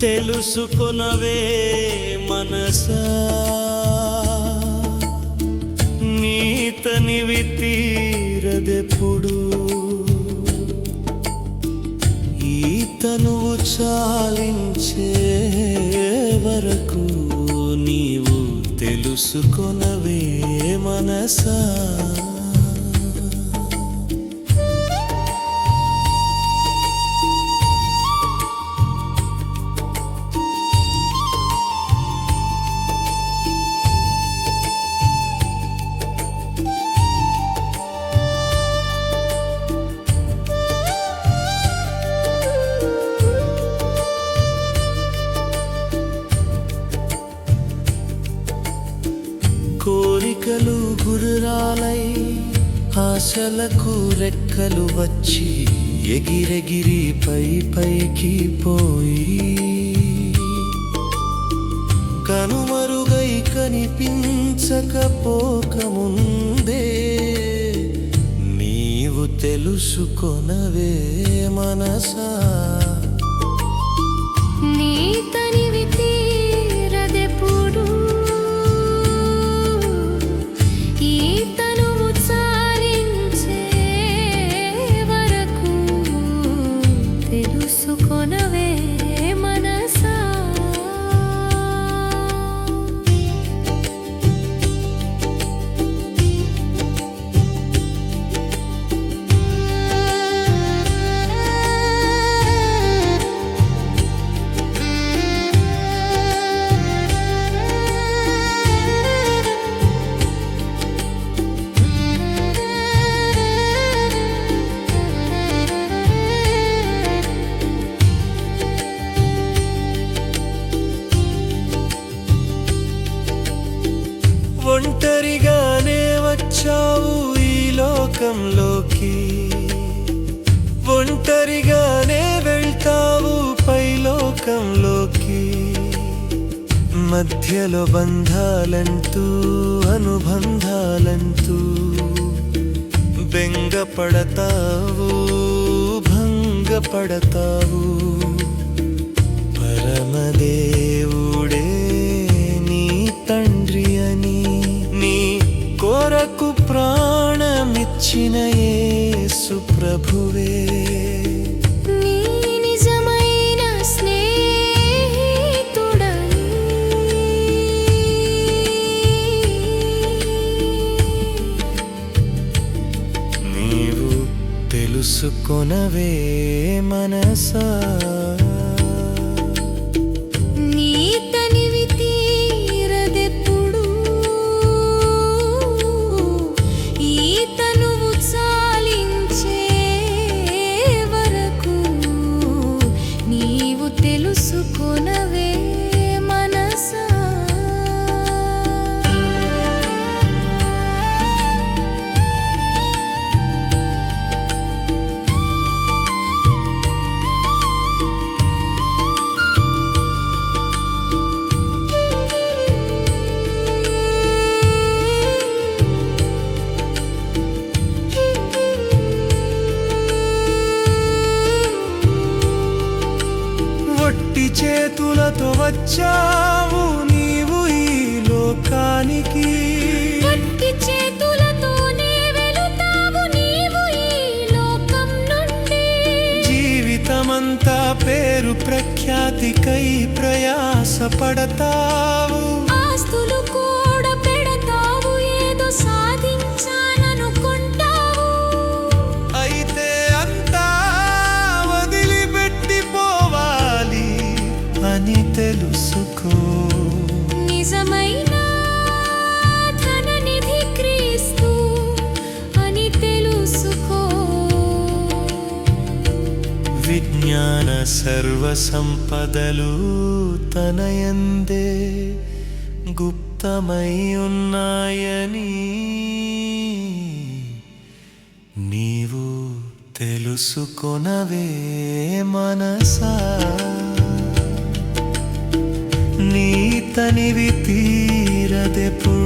తెలుసుకొనవే మనసా. నీతనివి తీరదెప్పుడు ఈతనువు చాలించే వరకు నీవు తెలుసుకొనవే మనసా. ఆశలకు రెక్కలు వచ్చి ఎగిరెగిరి పై పైకి పోయి కనుమరుగై కనిపించకపోకముందే నీవు తెలుసుకొనవే మనసా నీ లోకంలోకి ఒంటరిగానే వెళ్తావు పైలోకంలోకి. మధ్యలో బంధాలంటూ అనుబంధాలంటూ బెంగపడతావు భంగపడతావు. పరమదే ప్రాణమిచ్చిన యేసు ప్రభువే. తెలుసుకొనవే మనసా. చేతులతో వచ్చావు నీవు ఈ లోకానికి. జీవితమంతా పేరు ప్రఖ్యాతికై ప్రయాసపడతావు ఆస్తులు మన సర్వ సంపదలు తనయందే గుప్తమై ఉన్నాయని నీవు తెలుసుకొనవే మనసా. నీతనివి తీరదెప్పుడు